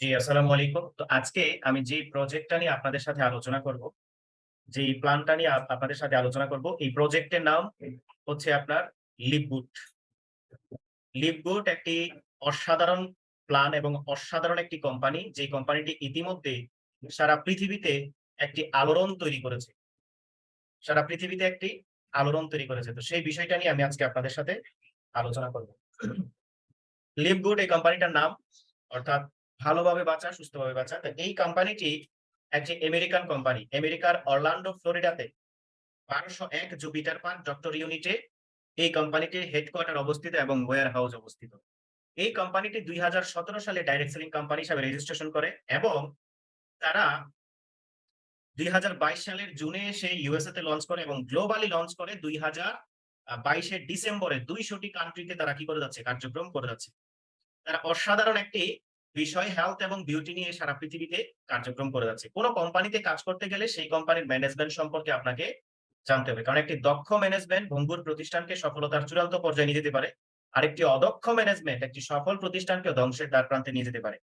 জি, আসসালামু আলাইকুম। তো আজকে আমি যে প্রজেক্টটা নিয়ে আপনাদের সাথে আলোচনা করব, যেই প্ল্যানটা নিয়ে আপ আপনাদের সাথে আলোচনা করব, এই প্রজেক্টের নাম হচ্ছে আপনার লিভগুড। লিভগুড একটি অসাধারণ প্ল্যান এবং অসাধারণ একটি কোম্পানি, যে কোম্পানিটি ইতিমধ্যে সারা পৃথিবীতে একটি আলোড়ন তৈরি করেছে। সারা পৃথিবীতে একটি আলোড়ন তৈরি করেছে। তো সেই বিষয়টা নিয়ে আমি আজকে আপনাদের সাথে আলোচনা করব। লিভগুড এই কোম্পানিটার নাম অর্থাৎ ভালোভাবে বাঁচা, সুস্থভাবে বাঁচা। তো এই কোম্পানিটি একটি আমেরিকান কোম্পানি। আমেরিকার অরল্যান্ডো, ফ্লোরিডাতে ১২০১ জুপিটার পার্ক ডক্টর ইউনিটে এই কোম্পানিটির হেডকোয়ার্টার অবস্থিত এবং ওয়্যার হাউস অবস্থিত। এই কোম্পানিটি ২০১৭ সালে ডাইরেক্ট সেলিং কোম্পানি হিসাবে রেজিস্ট্রেশন করে এবং তারা ২০২২ সালের জুনে সে ইউএসএ তে লঞ্চ করে এবং গ্লোবালি লঞ্চ করে ২০২২ এর ডিসেম্বরে দুইশোটি কান্ট্রিতে তারা কি করে যাচ্ছে? কার্যক্রম করে যাচ্ছে। তারা অসাধারণ একটি বিষয় হেলথ এবং বিউটি নিয়ে সারা পৃথিবীতে কার্যক্রম করে যাচ্ছে। কোন কোম্পানিতে কাজ করতে গেলে সেই কোম্পানির ম্যানেজমেন্ট সম্পর্কে আপনাকে জানতে হবে। কারণ একটি দক্ষ ম্যানেজমেন্ট ভঙ্গুর প্রতিষ্ঠানকে সফলতার চূড়ান্ত পর্যায়ে নিয়ে যেতে পারে। আরেকটি অদক্ষ ম্যানেজমেন্ট একটি সফল প্রতিষ্ঠানকে ধ্বংসের দ্বারপ্রান্তে নিয়ে যেতে পারে।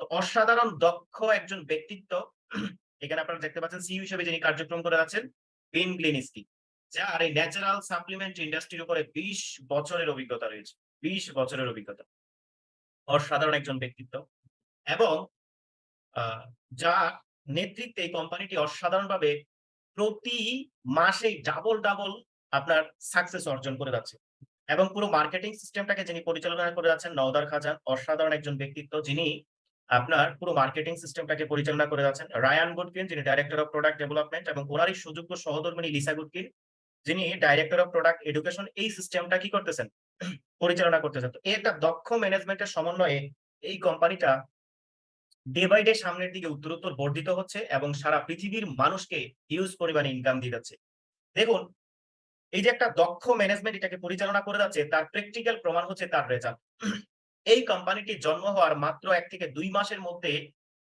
তো অসাধারণ দক্ষ একজন ব্যক্তিত্ব এখানে আপনারা দেখতে পাচ্ছেন সিইও হিসেবে যিনি কার্যক্রম করে যাচ্ছেন বিন গ্লিনিস্কি। যার এই ন্যাচারাল সাপ্লিমেন্ট ইন্ডাস্ট্রির উপরে ২০ বছরের অভিজ্ঞতা রয়েছে। ২০ বছরের অভিজ্ঞতা। অসাধারণ একজন ব্যক্তিত্ব এবং যার নেতৃত্বে এই কোম্পানিটি অসাধারণভাবে প্রতি মাসে ডাবল, ডাবল আপনার সাকসেস অর্জন করে যাচ্ছে। এবং পুরো মার্কেটিং সিস্টেমটাকে যিনি পরিচালনা করে যাচ্ছেন নওদার খাজান অসাধারণ একজন ব্যক্তিত্ব যিনি আপনার পুরো মার্কেটিং সিস্টেমটাকে পরিচালনা করে যাচ্ছেন। রায়ান গুডকিন যিনি ডাইরেক্টর অফ প্রোডাক্ট ডেভেলপমেন্ট এবং উনারই সুযোগ্য সহধর্মিণী লিসা গুডকিন যিনি ডাইরেক্টর অফ প্রোডাক্ট এডুকেশন এই সিস্টেমটা কি করতেছেন? পরিচালনা করতেছেন। তো একটা দক্ষ ম্যানেজমেন্টের সমন্বয়ে এই কোম্পানিটা ডে বাই ডে সামনের দিকে উত্তরোত্তর বর্ধিত হচ্ছে এবং সারা পৃথিবীর মানুষকে হিউজ পরিমাণে ইনকাম দিয়ে যাচ্ছে। দেখুন, এই যে একটা দক্ষ ম্যানেজমেন্ট এটাকে পরিচালনা করে যাচ্ছে তার প্র্যাকটিক্যাল প্রমাণ হচ্ছে তার রেজাল্ট। এই কোম্পানিটি জন্ম হওয়ার মাত্র এক থেকে দুই মাসের মধ্যে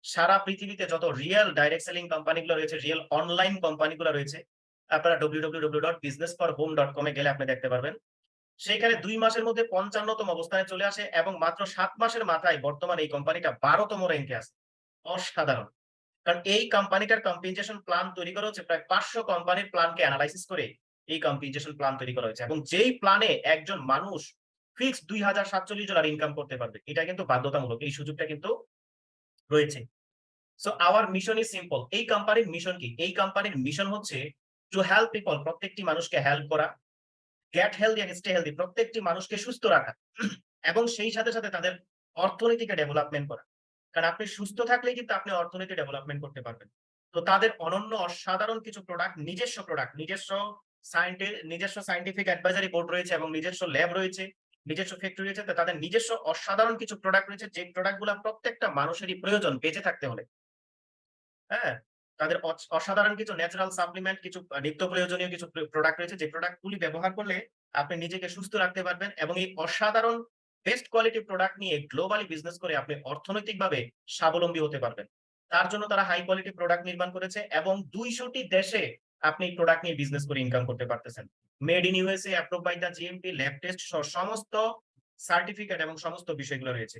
সারা পৃথিবীতে যত রিয়েল ডাইরেক্ট সেলিং কোম্পানিগুলো রয়েছে, রিয়েল অনলাইন কোম্পানিগুলো রয়েছে, আপনারা www.businessforhome.com এ গেলে আপনি দেখতে পারবেন। সেখানে দুই মাসের মধ্যে পঞ্চান্নতম অবস্থানে চলে আসে এবং মাত্র সাত মাসের মাথায় বর্তমানে এই কোম্পানিটা ১২ তম র‍্যাংকে আছে। অসাধারণ। কারণ এই কোম্পানিটার কম্পেনসেশন প্ল্যান তৈরি করা হচ্ছে প্রায় ৫০০ কোম্পানির প্ল্যানকে এনালাইসিস করে এই কম্পেনসেশন প্ল্যান তৈরি করা হয়েছে এবং যেই প্ল্যানে একজন মানুষ ফিক্সড $২০৪৭ ইনকাম করতে পারবে। এটা কিন্তু বাধ্যতামূলক। এই সুযোগটা কিন্তু রয়েছে। So our mission is simple. এই কোম্পানির মিশন কি? এই কোম্পানির মিশন হচ্ছে টু হেল্প পিপল প্রত্যেকটি মানুষকে হেল্প করা, get healthy and stay healthy প্রত্যেকটি মানুষকে সুস্থ রাখা এবং সেই সাথে, সাথে তাদের অর্থনীতিকে ডেভেলপমেন্ট করা। কারণ আপনি সুস্থ থাকলেই কিন্তু আপনি অর্থনীতি ডেভেলপমেন্ট করতে পারবেন। তো তাদের অনন্য অসাধারণ কিছু প্রোডাক্ট, নিজস্ব প্রোডাক্ট, নিজস্ব নিজস্ব সায়েন্টিফিক অ্যাডভাইজারি বোর্ড রয়েছে এবং নিজস্ব ল্যাব রয়েছে, নিজস্ব ফ্যাক্টরি রয়েছে। তাদের নিজস্ব অসাধারণ কিছু প্রোডাক্ট রয়েছে যে প্রোডাক্টগুলা প্রত্যেকটা মানুষেরই প্রয়োজন বেঁচে থাকতে হলে। হ্যাঁ? তাদের অসাধারণ কিছু ন্যাচারাল সাপ্লিমেন্ট কিছু নিত্য প্রয়োজনীয় কিছু প্র প্রোডাক্ট রয়েছে যে প্রোডাক্ট গুলি ব্যবহার করলে আপনি নিজেকে সুস্থ রাখতে পারবেন এবং এই অসাধারণ বেস্ট কোয়ালিটি প্রোডাক্ট নিয়ে গ্লোবালি বিজনেস করে আপনি অর্থনৈতিকভাবে স্বাবলম্বী হতে পারবেন। তার জন্য তারা হাই কোয়ালিটি প্রোডাক্ট নির্মাণ করেছে এবং ২০০ টি দেশে আপনি এই প্রোডাক্ট নিয়ে বিজনেস করে ইনকাম করতে পারতেছেন। Made in USA, approved by the GMP, lab test সমস্ত সার্টিফিকেট এবং সমস্ত বিষয়গুলো রয়েছে।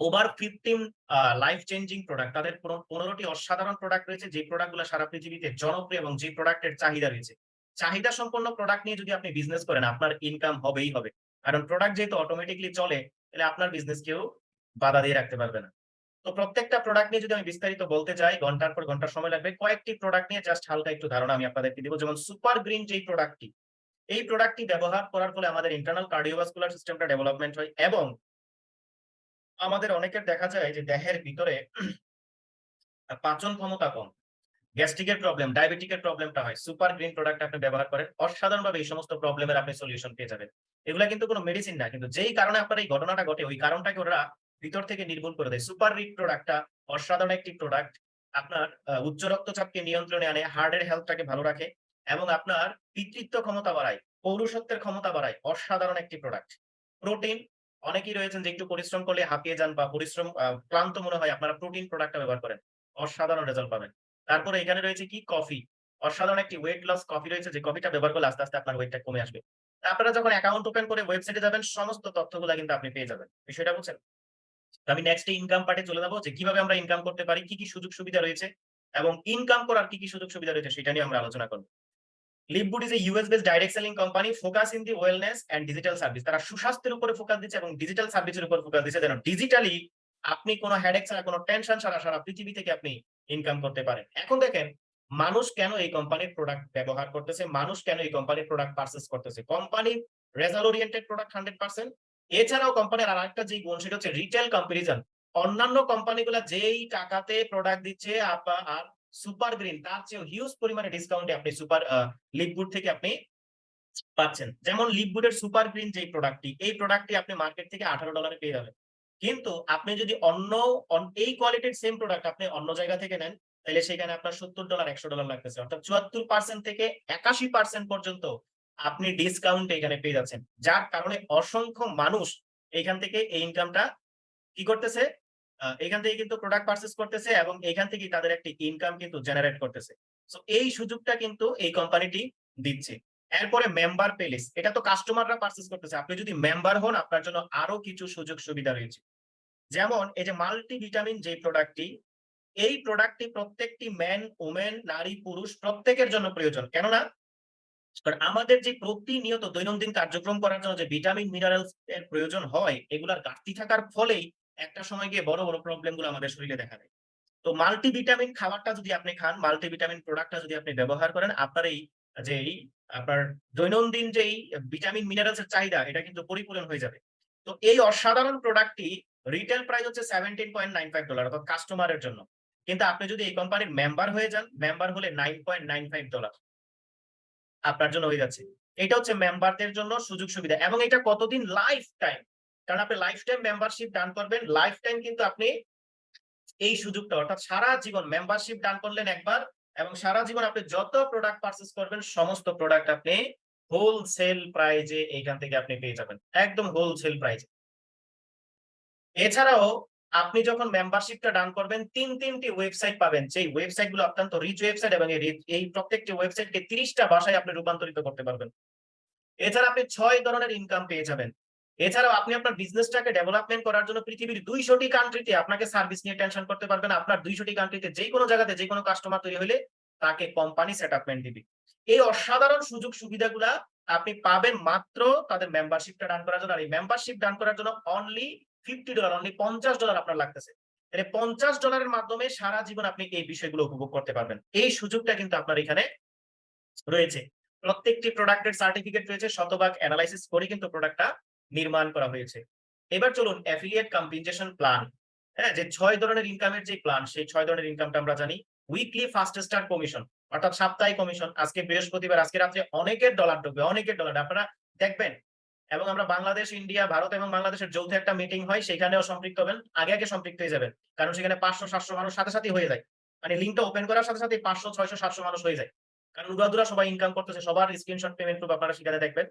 Over 15 a life changing product তাদের পনেরোটি অসাধারণ প্রোডাক্ট রয়েছে যে প্রোডাক্টগুলা সারা পৃথিবীতে জনপ্রিয় এবং যে প্রোডাক্টের চাহিদা রয়েছে। চাহিদা সম্পন্ন প্রোডাক্ট নিয়ে যদি আপনি বিজনেস করেন আপনার ইনকাম হবেই হবে। কারণ প্রোডাক্ট যেহেতু অটোমেটিকলি চলে তাহলে আপনার বিজনেস কেউ বাধা দিয়ে রাখতে পারবে না। তো প্রত্যেকটা প্রোডাক্ট নিয়ে যদি আমি বিস্তারিত বলতে যাই ঘণ্টার পর ঘণ্টা সময় লাগবে। কয়েকটি প্রোডাক্ট নিয়ে জাস্ট হালকা একটু ধারণা আমি আপনাদেরকে দিব। যেমন সুপার গ্রিন যেই প্রোডাক্টটি, এই প্রোডাক্টটি ব্যবহার করার ফলে আমাদের ইন্টারনাল কার্ডিওভাস্কুলার সিস্টেমটা ডেভেলপমেন্ট হয় এবং আমাদের অনেকের দেখা যায় যে দেহের ভিতরে পাচন ক্ষমতা কম। গ্যাস্ট্রিক এর প্রবলেম, ডায়াবেটিকের প্রবলেমটা হয়। সুপার গ্রিন প্রোডাক্ট আপনি ব্যবহার করেন। অসাধারণভাবে এই সমস্ত প্রবলেমের আপনি সলিউশন পেয়ে যাবেন। এগুলা কিন্তু কোনো মেডিসিন না। কিন্তু যেই কারণে আপনার এই ঘটনাটা ঘটে ওই কারণটাকে ওরা ভিতর থেকে নির্মূল করে দেয়। সুপার রিড প্রোডাক্টটা অসাধারণ একটি প্রোডাক্ট। আপনার উচ্চ রক্তচাপকে নিয়ন্ত্রণে আনে, হার্ট এর হেলথটাকে ভালো রাখে এবং আপনার পিতৃত্ব ক্ষমতা বাড়ায়, পৌরুষত্বের ক্ষমতা বাড়ায়। অসাধারণ একটি প্রোডাক্ট। প্রোটিন অনেকেই রয়েছেন যে একটু পরিশ্রম করলে হাঁপিয়ে যান বা পরিশ্রম ক্লান্ত মনে হয় আপনারা প্রোটিন প্রোডাক্টটা ব্যবহার করেন। অসাধারণ রেজাল্ট পাবেন। তারপরে এখানে রয়েছে কি কফি। অসাধারণ একটি ওয়েট লস কফি রয়েছে যে কফিটা ব্যবহার করলে আস্তে, আস্তে আপনার ওয়েটটা কমে আসবে। আপনারা যখন অ্যাকাউন্ট ওপেন করে ওয়েবসাইটে যাবেন সমস্ত তথ্যগুলা কিন্তু আপনি পেয়ে যাবেন। বিষয়টা বুঝছেন? আমি নেক্সট ইনকাম পার্টে চলে যাব যে কীভাবে আমরা ইনকাম করতে পারি কি কি সুযোগ সুবিধা রয়েছে এবং ইনকাম করার কি কি সুযোগ সুবিধা রয়েছে সেটা নিয়ে আমরা আলোচনা করব LiveGood is a US based direct selling company focus in the wellness and digital service তারা সুস্বাস্থ্যের উপরে ফোকাস দিচ্ছে এবং ডিজিটাল সার্ভিসের উপর ফোকাস দিচ্ছে। যেন ডিজিটালি আপনি কোনো হেডেক ছাড়া, কোনো টেনশন ছাড়া সারা পৃথিবী থেকে আপনি ইনকাম করতে পারেন। এখন দেখেন, মানুষ কেন এই কোম্পানির প্রোডাক্ট ব্যবহার করতেছে? মানুষ কেন এই কোম্পানির প্রোডাক্ট পারচেস করতেছে? Company result oriented product hundred percent এছাড়াও কোম্পানির আর একটা যে গুণ, সেটা হচ্ছে রিটেল কম্পারিজন অন্যান্য কোম্পানিগুলো যেই টাকাতে প্রোডাক্ট দিচ্ছে আর সুপার গ্রিন তার চেয়ে হিউজ পরিমাণে ডিসকাউন্টে আপনি সুপার লিপগুড থেকে আপনি পাচ্ছেন। যেমন লিপগুডের সুপার গ্রিন যে প্রোডাক্টটি এই প্রোডাক্টটি আপনি মার্কেট থেকে আঠারো ডলারে পেয়ে যাবেন। কিন্তু আপনি যদি অন্য এই কোয়ালিটির সেম প্রোডাক্ট আপনি অন্য জায়গা থেকে নেন, তাহলে সেখানে আপনার সত্তর ডলার একশো ডলার লাগতেছে। অর্থাৎ চুয়াত্তর পার্সেন্ট থেকে একাশি পার্সেন্ট পর্যন্ত আপনি ডিসকাউন্ট এখানে পেয়ে যাচ্ছেন। যার কারণে অসংখ্য মানুষ এখান থেকে এই ইনকামটা কি করতেছে? এখান থেকে কিন্তু প্রোডাক্ট পারচেস করতেছে এবং এখান থেকে তাদের একটি ইনকাম কিন্তু জেনারেট করতেছে। সো এই সুযোগটা কিন্তু এই কোম্পানিটি দিচ্ছে। এরপরে মেম্বার পেলিস এটা তো কাস্টমাররা পারচেস করতেছে। আপনি যদি মেম্বার হন, আপনার জন্য আরও কিছু সুযোগ সুবিধা রয়েছে। যেমন, এই যে মাল্টি ভিটামিন যে প্রোডাক্টটি এই প্রোডাক্টটি প্রত্যেকটি ম্যান ওমেন নারী, পুরুষ প্রত্যেকের জন্য প্রয়োজন। কেননা, কারণ আমাদের যে প্রতিনিয়ত দৈনন্দিন কার্যক্রম করার জন্য যে ভিটামিন মিনারেলস এর প্রয়োজন হয়, এগুলার ঘাটতি থাকার ফলেই একটা সময় গিয়ে বড় বড় প্রবলেমগুলো আমাদের শরীরে দেখা দেয়। তো মাল্টিভিটামিন খাবারটা যদি আপনি খান মাল্টিভিটামিন প্রোডাক্টটা যদি আপনি ব্যবহার করেন, আপনার এই, যে আপনার দৈনন্দিন যেই ভিটামিন মিনারেলস এর চাহিদা, এটা কিন্তু পরিপূরণ হয়ে যাবে। তো এই অসাধারণ প্রোডাক্টটি রিটেল প্রাইস হচ্ছে seventeen point nine five dollar অর্থাৎ কাস্টমারের জন্য। কিন্তু আপনি যদি এই কোম্পানির মেম্বার হয়ে যান মেম্বার হলে nine point nine five dollar আপনার জন্য হয়ে যাচ্ছে। এটা হচ্ছে মেম্বারদের জন্য সুযোগ সুবিধা এবং এটা কতদিন লাইফ টাইম কারণ আপনি লাইফ টাইম মেম্বারশিপ ডান করবেন লাইফ টাইম কিন্তু আপনি এই সুযোগটা, অর্থাৎ সারা জীবন মেম্বারশিপ ডান করলেন একবার এবং সারা জীবন আপনি যত প্রোডাক্ট পারচেস করবেন, সমস্ত প্রোডাক্ট আপনি হোলসেল প্রাইজে এইখান থেকে আপনি পেয়ে যাবেন, একদম হোলসেল প্রাইজে এছাড়াও আপনি যখন মেম্বারশিপটা ডান করবেন, তিন তিনটি ওয়েবসাইট পাবেন সেই ওয়েবসাইটগুলো অত্যন্ত রিচ ওয়েবসাইট এবং এই প্রত্যেকটি ওয়েবসাইটকে তিরিশটা ভাষায় আপনি রূপান্তরিত করতে পারবেন। এছাড়া আপনি ছয় ধরনের ইনকাম পেয়ে যাবেন। এছাড়াও আপনি আপনার বিজনেসটাকে ডেভেলপমেন্ট করার জন্য পৃথিবীর দুইশোটি কান্ট্রিতে আপনাকে সার্ভিস নিয়ে টেনশন করতে পারবেন। আপনার দুইশোটি কান্ট্রিতে যে কোনো জায়গাতে যে কোনো কাস্টমার তৈরি হলে তাকে কোম্পানি সেট আপমেন্ট দিবে। এই অসাধারণ সুযোগ সুবিধাগুলা আপনি পাবেন মাত্র তাদের মেম্বারশিপটা ডান করার জন্য। আর এই মেম্বারশিপ ডান করার জন্য অনলি ফিফটি ডলার অনলি পঞ্চাশ ডলার আপনার লাগতেছে। তাহলে পঞ্চাশ ডলারের মাধ্যমে সারা জীবন আপনি এই বিষয়গুলো উপভোগ করতে পারবেন। এই সুযোগটা কিন্তু আপনার এখানে রয়েছে। প্রত্যেকটি প্রোডাক্টের সার্টিফিকেট রয়েছে। শতভাগ অ্যানালাইসিস করে কিন্তু প্রোডাক্টটা নির্মাণ করা হয়েছে। এবার চলুন অ্যাফিলিয়েট কম্পেনসেশন প্ল্যান হ্যাঁ? যে ছয় ধরনের ইনকামের যে প্ল্যান সেই ছয় ধরনের ইনকামটা আমরা জানি। উইকলি ফার্স্ট স্টার কমিশন অর্থাৎ সাপ্তাহিক কমিশন আজকে বৃহস্পতিবার, আজকে রাত্রে অনেকের ডলার ঢুকবে, অনেকের ডলার আপনারা দেখবেন, এবং আমরা বাংলাদেশ, ইন্ডিয়া, ভারত এবং বাংলাদেশের যৌথ একটা মিটিং হয়, সেখানেও সম্পৃক্ত হবেন, আগে আগে সম্পৃক্ত হয়ে যাবেন। কারণ সেখানে পাঁচশো, সাতশো মানুষ সাথে সাথে হয়ে যায়। মানে লিঙ্কটা ওপেন করার সাথে সাথে পাঁচশো, ছয়শো, সাতশো মানুষ হয়ে যায়। কারণ উড়াদুরা সবাই ইনকাম করতেছে, সবার স্ক্রিনশট পেমেন্ট প্রুফ আপনারা সেখানে দেখবেন।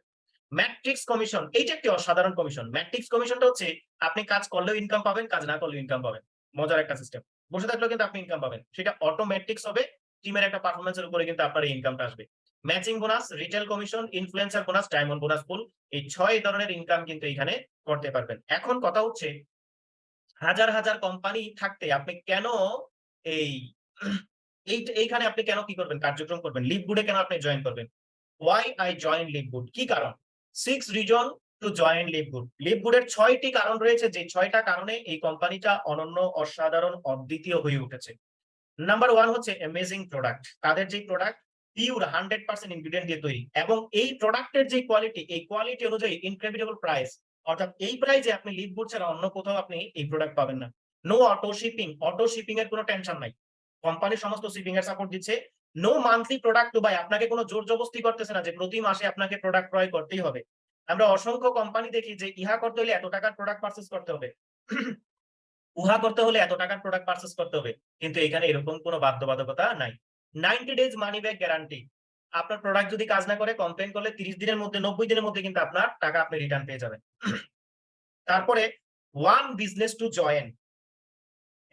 ম্যাট্রিক্স কমিশন, এইটা একটি অসাধারণ কমিশন। ম্যাট্রিক্স কমিশনটা হচ্ছে, আপনি কাজ করলেও ইনকাম পাবেন, কাজ না করলেও ইনকাম পাবেন। মজার একটা সিস্টেম বসে থাকলেও কিন্তু আপনি ইনকাম পাবেন। সেটা অটোমেটিক্স হবে টিমের একটা পারফরমেন্সের উপরে কিন্তু আপনার ইনকামটা আসবে। Matching bonus retail commission influencer bonus diamond bonus pool এই ছয় ধরনের ইনকাম কিন্তু এখানে করতে পারবেন। এখন কথা হচ্ছে, হাজার হাজার কোম্পানি থাকতে আপনি কেন এই এই, এইখানে আপনি কেন কি করবেন, কার্যক্রম করবেন? লিভগুডে কেন আপনি জয়েন করবেন? ওয়াই আই জয়েন লিভগুড কি কারণ? Six reason to join LiveGood লিভগুডের ছয়টি কারণ রয়েছে যে ছয়টা কারণে এই কোম্পানিটা অনন্য, অসাধারণ, অদ্বিতীয় হয়ে উঠেছে। নাম্বার ওয়ান হচ্ছে অ্যামেজিং প্রোডাক্ট তাদের যে product pure hundred percent ingredient দিয়ে তৈরি। এবং এই প্রোডাক্টের যে কোয়ালিটি এই কোয়ালিটি অনুযায়ী ইনক্রেডিবল প্রাইস অর্থাৎ এই প্রাইসে আপনি লিভগুড ছাড়া অন্য কোথাও আপনি এই প্রোডাক্ট পাবেন না। No auto shipping auto shipping এর কোনো টেনশন নাই। কোম্পানি সমস্ত শিপিং এর সাপোর্ট দিচ্ছে। No monthly product to buy আপনাকে কোনো জোর জবস্তি করতেছে না যে প্রতি মাসে আপনাকে প্রোডাক্ট ক্রয় করতেই হবে। আমরা অসংখ্য কোম্পানি দেখি যে ইহা করতে হলে এত টাকার প্রোডাক্ট পারচেস করতে হবে। উহা করতে হলে এত টাকার প্রোডাক্ট পারচেস করতে হবে। কিন্তু এখানে এরকম কোনো বাধ্যবাধকতা নাই। Ninety days money back guarantee আপনার প্রোডাক্ট যদি কাজ না করে কমপ্লেন করলে তিরিশ দিনের মধ্যে, নব্বই দিনের মধ্যে কিন্তু আপনার টাকা আপনি রিটার্ন পেয়ে যাবেন। তারপরে ওয়ান বিজনেস টু জয়েন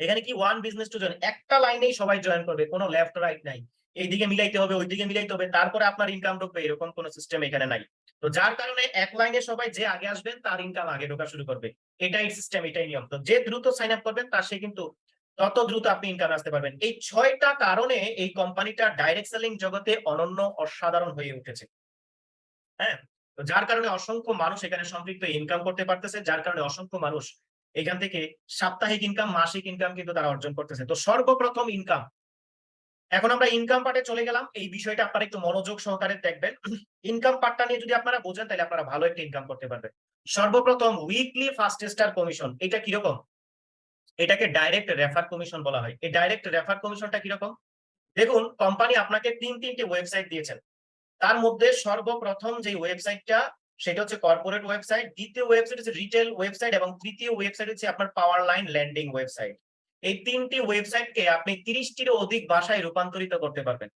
এখানে কি ওয়ান বিজনেস টু জয়েন একটা লাইনেই সবাই জয়েন করবে, কোনো লেফট রাইট নাই। এইদিকে মিলাইতে হবে, ওইদিকে মিলাইতে হবে, তারপরে আপনার ইনকাম ঢুকবে, এরকম কোনো সিস্টেম এখানে নাই। তো যার কারণে এক লাইনে সবাই যে আগে আসবেন তার ইনকাম আগে ঢোকা শুরু করবে। এটাই সিস্টেম এটাই নিয়ম। তো যে দ্রুত সাইন আপ করবেন, তার সে কিন্তু তত দ্রুত আপনি ইনকাম আসতে পারবেন। এই ছয়টা কারণে এই কোম্পানিটা ডাইরেক্ট সেলিং জগতে অনন্য, অসাধারণ হয়ে উঠেছে। হ্যাঁ? তো যার কারণে অসংখ্য মানুষ এখানে সম্পৃক্ত ইনকাম করতে পারতেছে, যার কারণে অসংখ্য মানুষ এখান থেকে সাপ্তাহিক ইনকাম মাসিক ইনকাম কিন্তু তারা অর্জন করতেছে। তো সর্বপ্রথম ইনকাম এখন আমরা ইনকাম পার্টে চলে গেলাম। এই বিষয়টা আপনারা একটু মনোযোগ সহকারে দেখবেন। ইনকাম পার্টটা নিয়ে যদি আপনারা বোঝেন, তাহলে আপনারা ভালো একটা ইনকাম করতে পারবেন। সর্বপ্রথম উইকলি ফার্স্ট স্টার কমিশন এটা কীরকম? এটাকে ডাইরেক্ট রেফার কমিশন বলা হয়। এই ডাইরেক্ট রেফার কমিশনটা কীরকম? দেখুন কোম্পানি আপনাকে তিন, তিনটি ওয়েবসাইট দিয়েছেন তার মধ্যে সর্বপ্রথম যে ওয়েবসাইটটা সেটা হচ্ছে কর্পোরেট ওয়েবসাইট দ্বিতীয় ওয়েবসাইট হচ্ছে রিটেল ওয়েবসাইট এবং তৃতীয় ওয়েবসাইট হচ্ছে আপনার পাওয়ার লাইন ল্যান্ডিং ওয়েবসাইট এই তিনটি ওয়েবসাইটকে আপনি তিরিশটির অধিক ভাষায় রূপান্তরিত করতে পারবেন।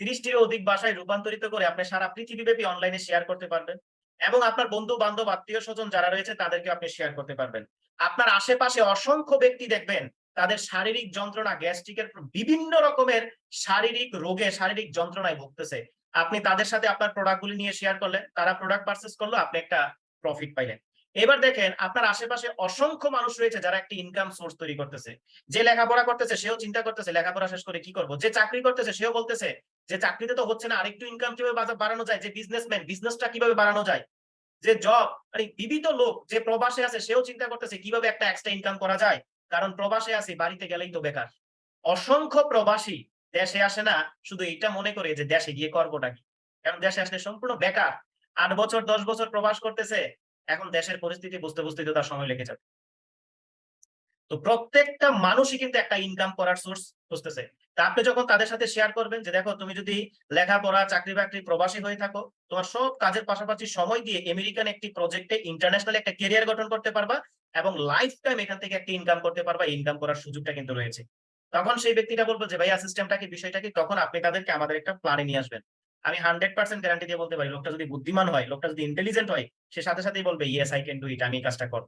তিরিশটির অধিক ভাষায় রূপান্তরিত করে আপনি সারা পৃথিবীব্যাপী অনলাইনে শেয়ার করতে পারবেন এবং আপনার বন্ধু বান্ধব আত্মীয় স্বজন যারা রয়েছে তাদেরকে আপনি শেয়ার করতে পারবেন। আপনার আশেপাশে অসংখ্য ব্যক্তি দেখবেন, তাদের শারীরিক যন্ত্রণা গ্যাস্ট্রিকের বিভিন্ন রকমের শারীরিক রোগে, শারীরিক যন্ত্রণায় ভুগতেছে। আপনি তাদের সাথে আপনার প্রোডাক্টগুলি নিয়ে শেয়ার করলেন, তারা প্রোডাক্ট পারচেস করল, আপনি একটা প্রফিট পাইলেন। এবার দেখেন, আপনার আশেপাশে অসংখ্য মানুষ রয়েছে যারা একটি ইনকাম সোর্স তৈরি করতেছে। যে লেখাপড়া করতেছে, সেও চিন্তা করতেছে, লেখাপড়া শেষ করে কি করব? যে চাকরি করতেছে, সেও বলতেছে যে চাকরিতে তো হচ্ছে না, আরেকটু ইনকাম কীভাবে বাড়ানো যায়? যে বিজনেসম্যান বিজনেসটা কীভাবে বাড়ানো যায়? যে জব মানে বিবিধ লোক যে প্রবাসে আছে, সেও চিন্তা করতেছে কীভাবে একটা এক্সট্রা ইনকাম করা যায়? কারণ প্রবাসে আছে, বাড়িতে গেলেই তো বেকার। অসংখ্য প্রবাসী দেশে আসে না, শুধু এটা মনে করে যে দেশে গিয়ে করবোটা কি? কারণ দেশে আসলে সম্পূর্ণ বেকার। আট বছর, দশ বছর প্রবাস করতেছে এখন দেশের পরিস্থিতি বুঝতে বুঝতে তো তার সময় লেগে যাবে। তো প্রত্যেকটা মানুষই কিন্তু একটা ইনকাম করার সোর্স খুঁজতেছে। তা আপনি যখন তাদের সাথে শেয়ার করবেন যে, দেখো, তুমি যদি লেখাপড়া চাকরি বাকরি প্রবাসী হয়ে থাকো, তোমার সব কাজের পাশাপাশি সময় দিয়ে আমেরিকান একটি প্রজেক্টে ইন্টারন্যাশনাল একটা কেরিয়ার গঠন করতে পারবা এবং লাইফ টাইম এখান থেকে একটা ইনকাম করতে পারবা ইনকাম করার সুযোগটা কিন্তু রয়েছে। তখন সেই ব্যক্তিটা বলব যে, ভাইয়া সিস্টেমটা কি, বিষয়টা কি? তখন আপনি তাদেরকে আমাদের একটা প্ল্যানে নিয়ে আসবেন। আমি হান্ড্রেড পার্সেন্ট গ্যারান্টি দিয়ে বলতে পারি, লোকটা যদি বুদ্ধিমান হয়, লোকটা যদি ইন্টেলিজেন্ট হয়, সে সাথে সাথেই বলবে yes I can do it আমি এই কাজটা করব।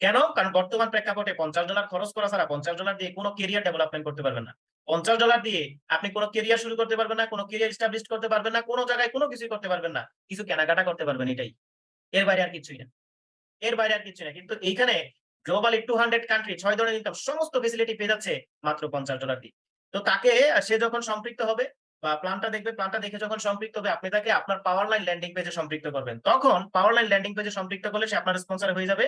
কেন? কারণ বর্তমান প্রেক্ষাপটে পঞ্চাশ ডলার খরচ করা ছাড়া পঞ্চাশ ডলার দিয়ে কোনো কেরিয়ার ডেভেলপমেন্ট করতে পারবেন না। পঞ্চাশ ডলার দিয়ে আপনি কোনো কেরিয়ার শুরু করতে পারবেন না, কোনো কেরিয়ার স্টাবলিশ করতে পারবেন না, কোনো জায়গায় কোনো কিছুই করতে পারবেন না। কিছু কেনাকাটা করতে পারবেন এটাই। এর বাইরে আর কিছুই না। এর বাইরে আর কিছুই না। কিন্তু এইখানে গ্লোবালি টু হান্ড্রেড কান্ট্রি ছয় ধরনের ইনকাম সমস্ত ফেসিলিটি পেয়ে যাচ্ছে মাত্র পঞ্চাশ ডলার দিয়ে। তো তাকে, সে যখন সম্পৃক্ত হবে বা প্ল্যানটা দেখবে প্ল্যানটা দেখে যখন সম্পৃক্ত হবে, আপনি তাকে আপনার পাওয়ার লাইন ল্যান্ডিং পেজে সম্পৃক্ত করবেন। তখন পাওয়ার লাইন ল্যান্ডিং পেজে সম্পৃক্ত করলে সে আপনার স্পন্সর হয়ে যাবে।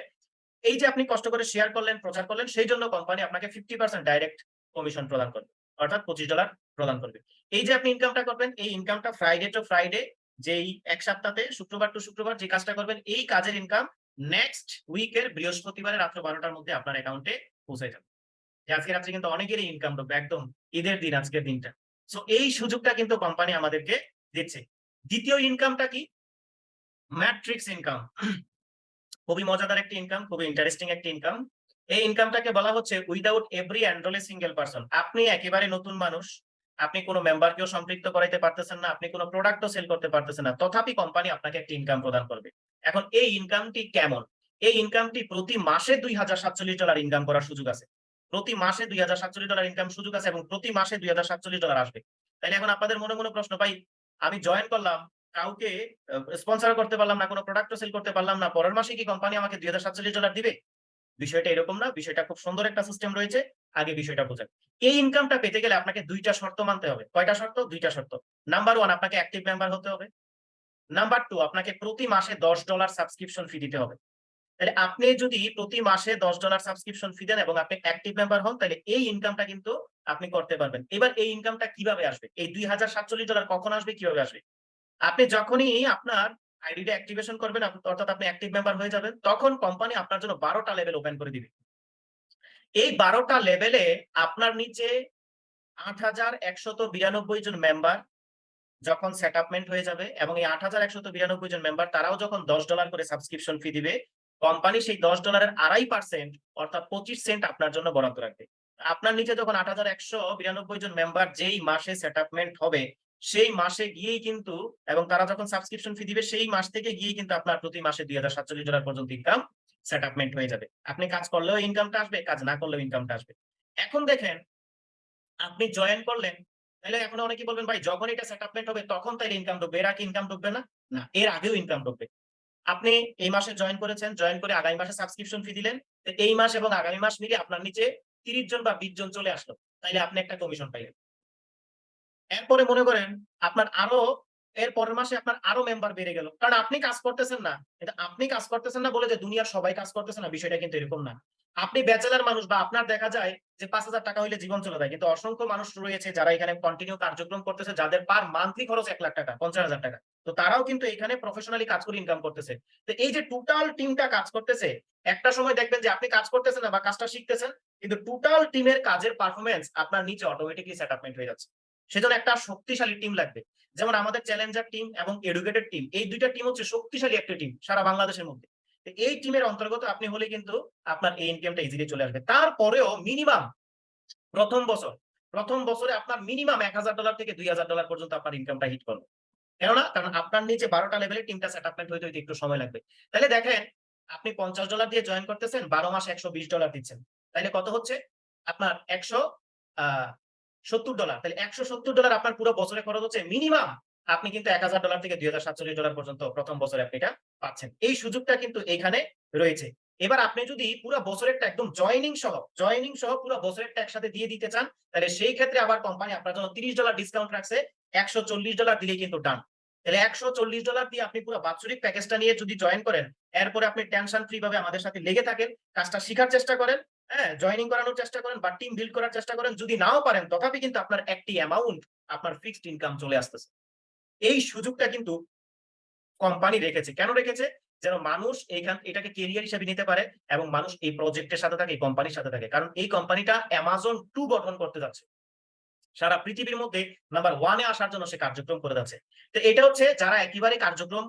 এই যে আপনি কষ্ট করে শেয়ার করলেন, প্রচার করলেন, সেই জন্য কোম্পানি আপনাকে ফিফটি পার্সেন্ট ডাইরেক্ট কমিশন প্রদান করবে। অর্থাৎ পঁচিশ ডলার প্রদান করবে। এই যে আপনি ইনকামটা করবেন, এই ইনকামটা ফ্রাইডে টু ফ্রাইডে যেই এক সপ্তাহে শুক্রবার টু শুক্রবার যে কাজটা করবেন, এই কাজের ইনকাম নেক্সট উইকের বৃহস্পতিবারে রাত্র বারোটার মধ্যে আপনার অ্যাকাউন্টে পৌঁছে যাবে। আজকে রাত্রে কিন্তু অনেকেরই ইনকাম ঢুকবে, একদম ঈদের দিন, আজকের দিনটা। সো এই সুযোগটা কিন্তু কোম্পানি আমাদেরকে দিচ্ছে। দ্বিতীয় ইনকামটা কি? ম্যাট্রিক্স ইনকাম খুবই মজাদার একটি ইনকাম খুবই ইন্টারেস্টিং একটি ইনকাম এই ইনকামটাকে বলা হচ্ছে without every enroll single person আপনি একেবারে নতুন মানুষ, আপনি কোনো মেম্বারকেও সম্পৃক্ত করাইতে পারতেছেন না, আপনি কোনো প্রোডাক্টও সেল করতে পারতেছেন না, তথাপি কোম্পানি আপনাকে একটি ইনকাম প্রদান করবে। এখন এই ইনকামটি কেমন? এই ইনকামটি প্রতি মাসে দুই হাজার সাতচল্লিশ ডলার ইনকাম করার সুযোগ আছে। প্রতি মাসে দুই হাজার সাতচল্লিশ ডলার ইনকাম সুযোগ আছে এবং প্রতি মাসে দুই হাজার সাতচল্লিশ ডলার আসবে। তাহলে এখন আপনাদের মনে মনে প্রশ্ন, ভাই, আমি জয়েন করলাম, কাউকে স্পন্সর করতে পারলাম না, কোনো প্রোডাক্টও সেল করতে পারলাম না, পরের মাসে কি কোম্পানি আমাকে দুই হাজার সাতচল্লিশ ডলার দিবে? বিষয়টা এরকম না, বিষয়টা খুব সুন্দর একটা সিস্টেম রয়েছে, আগে বিষয়টা বোঝেন। এই ইনকামটা পেতে গেলে আপনাকে দুইটা শর্ত মানতে হবে। কয়টা শর্ত? দুইটা শর্ত। নাম্বার ওয়ান আপনাকে অ্যাক্টিভ মেম্বার হতে হবে। নাম্বার টু আপনাকে প্রতি মাসে দশ ডলার সাবস্ক্রিপশন ফি দিতে হবে। তাহলে আপনি যদি প্রতি মাসে দশ ডলার সাবস্ক্রিপশন ফি দেন এবং আপনি অ্যাক্টিভ মেম্বার হন, তাহলে এই ইনকামটা কিন্তু আপনি করতে পারবেন। এবার এই ইনকামটা কীভাবে আসবে? এই দুই হাজার সাতচল্লিশ ডলার কখন আসবে, কীভাবে আসবে? আপনি যখনই আপনার আইডিটা অ্যাক্টিভেশন করবেন অর্থাৎ আপনি অ্যাক্টিভ মেম্বার হয়ে যাবেন, তখন কোম্পানি আপনার জন্য বারোটা লেভেল ওপেন করে দিবে। এই বারোটা লেভেলে আপনার নিচে আট হাজার একশত বিরানব্বই জন মেম্বার যখন সেটআপমেন্ট হয়ে যাবে এবং এই আট হাজার একশত বিরানব্বই জন মেম্বার তারাও যখন দশ ডলার করে সাবস্ক্রিপশন ফি দিবে কোম্পানি সেই দশ ডলারের আড়াই পার্সেন্ট অর্থাৎ পঁচিশ সেন্ট আপনার জন্য বরাদ্দ রাখবে। আপনার নিচে যখন আট হাজার একশো বিরানব্বই জন মেম্বার যেই মাসে সেটআপমেন্ট হবে, সেই মাসে গিয়েই কিন্তু, এবং তারা যখন সাবস্ক্রিপশন ফি দিবে, সেই মাস থেকে গিয়েই কিন্তু আপনার প্রতি মাসে দুই হাজার সাতচল্লিশ ডলার পর্যন্ত ইনকাম সেটআপমেন্ট হয়ে যাবে। আপনি কাজ করলেও ইনকামটা আসবে, কাজ না করলেও ইনকামটা আসবে। এখন দেখেন, আপনি জয়েন করলেন, তাহলে এখন অনেকে বলবেন, ভাই, যখন এটা সেটআপমেন্ট হবে, তখন তাই ইনকাম ঢুকবে? এর আগে ইনকাম ঢুকবে না? না, এর আগেও ইনকাম ঢুকবে। আপনি এই মাসে জয়েন করেছেন জয়েন করে আগামী মাসে সাবস্ক্রিপশন ফি দিলেন এই মাস এবং আগামী মাস মিলে আপনার নিচে তিরিশ জন বা বিশ জন চলে আসলো, তাইলে আপনি একটা কমিশন পাইলেন। এরপরে মনে করেন আপনার আরও, এর পরের মাসে আপনার আরও মেম্বার বেড়ে গেল, কারণ আপনি কাজ করতেছেন না এটা আপনি কাজ করতেছেন না বলে যে দুনিয়ার সবাই কাজ করতেছে না, বিষয়টা কিন্তু এরকম না। আপনি ব্যাচেলার মানুষ বা আপনার দেখা যায় যে পাঁচ হাজার টাকা হইলে জীবন চলে যায়, কিন্তু অসংখ্য মানুষ রয়েছে যারা এখানে কন্টিনিউ কার্যক্রম করতেছে, যাদের পার মান্থলি খরচ এক লাখ টাকা, পঞ্চাশ হাজার টাকা। তো তারাও কিন্তু এখানে প্রফেশনালি কাজ করে ইনকাম করতেছে। তো এই যে টোটাল টিমটা কাজ করতেছে, একটা সময় দেখবেন যে আপনি কাজ করতেছেন বা কাজটা শিখতেছেন, কিন্তু টোটাল টিমের কাজের পারফরমেন্স আপনার নিচে অটোমেটিকলি সেটআপমেন্ট হয়ে যাচ্ছে। সেজন্য একটা শক্তিশালী টিম লাগবে। যেমন আমাদের চ্যালেঞ্জার টিম এবং এডুকেটেড টিম এই দুইটা টিম হচ্ছে শক্তিশালী একটা টিম সারা বাংলাদেশের মধ্যে। এই টিমের অন্তর্গত আপনি হলে কিন্তু আপনার এই ইনকামটা ইজিলি চলে আসবে। তারপরেও মিনিমাম প্রথম বছর, প্রথম বছরে আপনার মিনিমাম এক হাজার ডলার থেকে দুই হাজার ডলার পর্যন্ত আপনার ইনকামটা হিট করবে। কেননা? কারণ আপনার নিচে বারোটা লেভেলে টিমটা সেটআপমেন্ট হইতে হইতে একটু সময় লাগবে। তাহলে দেখেন, আপনি পঞ্চাশ ডলার দিয়ে জয়েন করতেছেন, বারো মাস একশো বিশ ডলার দিচ্ছেন। তাহলে কত হচ্ছে? আপনার একশো সত্তর ডলার তাহলে একশো সত্তর ডলার আপনার পুরো বছরে খরচ হচ্ছে মিনিমাম আপনি কিন্তু এক হাজার ডলার থেকে দুই হাজার সাতচল্লিশ ডলার পর্যন্ত প্রথম বছরে আপনি এটা পাচ্ছেন। এই সুযোগটা কিন্তু এখানে রয়েছে। এবার আপনি যদি পুরো বছরেরটা একদম জয়নিং সহ জয়নিং সহ পুরো বছরেরটা একসাথে দিয়ে দিতে চান, তাহলে সেই ক্ষেত্রে আবার কোম্পানি আপনার জন্য তিরিশ ডলার ডিসকাউন্ট রাখছে, একশো চল্লিশ ডলার দিলেই কিন্তু ডান তাহলে একশো চল্লিশ ডলার দিয়ে আপনি পুরো বাৎসরিক প্যাকেজটা নিয়ে যদি জয়েন করেন, এরপরে আপনি টেনশন ফ্রি ভাবে আমাদের সাথে লেগে থাকেন, কাজটা শেখার চেষ্টা করেন হ্যাঁ জয়নিং করানোর চেষ্টা করেন বা টিম বিল্ড করার চেষ্টা করেন, যদি নাও পারেন, তথাপি কিন্তু আপনার একটি অ্যামাউন্ট আপনার ফিক্সড ইনকাম চলে আসতেছে। এই সুযোগটা কিন্তু কোম্পানি রেখেছে। কেন রেখেছে? যেন মানুষ এইখান এটাকে কেরিয়ার হিসেবে নিতে পারে এবং মানুষ এই প্রজেক্টের সাথে থাকে, এই কোম্পানির সাথে থাকে। কারণ এই কোম্পানিটা অ্যামাজন টু গঠন করতে যাচ্ছে। সারা পৃথিবীর মধ্যে নাম্বার ওয়ানে আসার জন্য সে কার্যক্রম করে যাচ্ছে। তো এটা হচ্ছে যারা একেবারে কার্যক্রম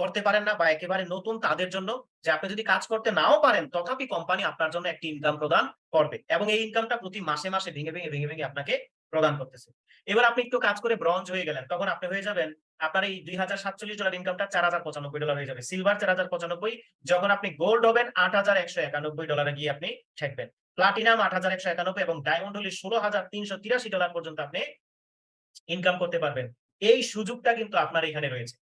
করতে পারেন না বা একেবারে নতুন তাদের জন্য যে আপনি যদি কাজ করতে নাও পারেন, তথাপি কোম্পানি আপনার জন্য একটি ইনকাম প্রদান করবে এবং এই ইনকামটা প্রতি মাসে মাসে ভেঙে ভেঙে ভেঙে ভেঙে আপনাকে প্রদান করতেছে। এবার আপনি একটু কাজ করে ব্রঞ্জ হয়ে গেলেন, তখন আপনি হয়ে যাবেন আপনার এই দুই হাজার সাতচল্লিশ ডলার ইনকামটা চার হাজার পঁচানব্বই ডলার হয়ে যাবে। সিলভার চার হাজার পঁচানব্বই, যখন আপনি গোল্ড হবেন আট হাজার একশো একানব্বই ডলারে গিয়ে আপনি ঠেকবেন। প্লাটিনাম আট হাজার একশো একানব্বই এবং ডায়মন্ড হলে ষোলো হাজার তিনশো তিরাশি ডলার পর্যন্ত আপনি ইনকাম করতে পারবেন। এই সুযোগটা কিন্তু আপনার এখানে রয়েছে।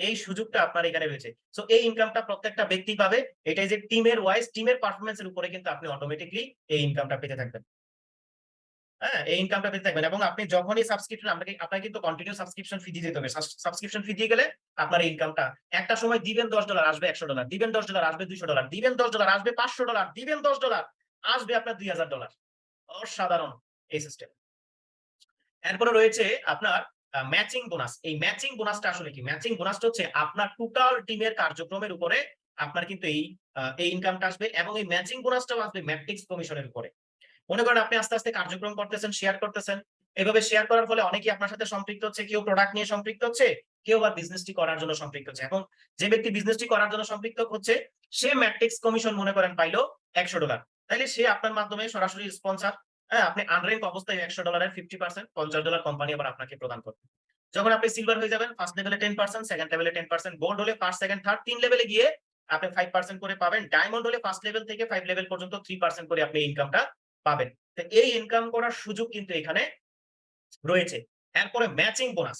এই সুযোগটা আপনার এখানে রয়েছে। সো এই ইনকামটা প্রত্যেকটা ব্যক্তি পাবে। এটাই যে টিমের ওয়াইজ টিমের পারফরমেন্সের উপরে কিন্তু আপনি অটোমেটিকলি এই ইনকামটা পেতে থাকবেন। হ্যাঁ এই ইনকামটা পেতে থাকবেন এবং আপনি যখনই সাবস্ক্রিপশন আপনাকে আপনাকে কিন্তু কন্টিনিউ সাবস্ক্রিপশন ফি দিতে হবে। সাবস্ক্রিপশন ফি দিয়ে গেলে আপনার ইনকামটা একটা সময় দিবেন দশ ডলার, আসবে একশো ডলার, দিবেন দশ ডলার, আসবে দুইশো ডলার, দিবেন দশ ডলার, আসবে পাঁচশো ডলার, দিবেন দশ ডলার। আসবে আপনার দুই হাজার ডলার অসাধারণ এই সিস্টেম এরপরে রয়েছে আপনার ম্যাচিং বোনাস এই ম্যাচিং বোনাসটা আসলে কি? ম্যাচিং বোনাসটা হচ্ছে আপনার টোটাল টিমের কার্যক্রমের উপরে আপনার কিন্তু এই এই ইনকামটা আসবে এবং এই ম্যাচিং বোনাসটাও আসবে ম্যাট্রিক্স কমিশনের উপরে। মনে করেন আপনি আস্তে আস্তে কার্যক্রম করতেছেন শেয়ার করতেছেন। এভাবে শেয়ার করার ফলে অনেকেই আপনার সাথে সম্পৃক্ত হচ্ছে, কেউ প্রোডাক্ট নিয়ে সম্পৃক্ত হচ্ছে, কেউ বা বিজনেসটি করার জন্য সম্পৃক্ত হচ্ছে। এখন যে ব্যক্তি বিজনেসটি করার জন্য সম্পৃক্ত হচ্ছে, সে ম্যাট্রিক্স কমিশন মনে করেন পাইলো একশো ডলার তাইলে সে আপনার মাধ্যমে সরাসরি স্পন্সর হ্যাঁ আপনি আনরেঙ্ক অবস্থায় একশো ডলারের ফিফটি পার্সেন্ট পঞ্চাশ ডলার কোম্পানি আবার আপনাকে প্রদান করবে। যখন আপনি সিলভার হয়ে যাবেন ফার্স্ট লেভেলে টেন পার্সেন্ট সেকেন্ড লেভেলে টেন পার্সেন্ট গোল্ড হলে ফার্স্ট সেকেন্ড থার্ড তিন লেভেলে গিয়ে আপনি ফাইভ পার্সেন্ট করে পাবেন। ডায়মন্ড হলে ফার্স্ট লেভেল থেকে ফাইভ লেভেল পর্যন্ত থ্রি পার্সেন্ট করে আপনি ইনকামটা পাবেন। তো এই ইনকাম করার সুযোগ কিন্তু এখানে রয়েছে। এরপরে ম্যাচিং বোনাস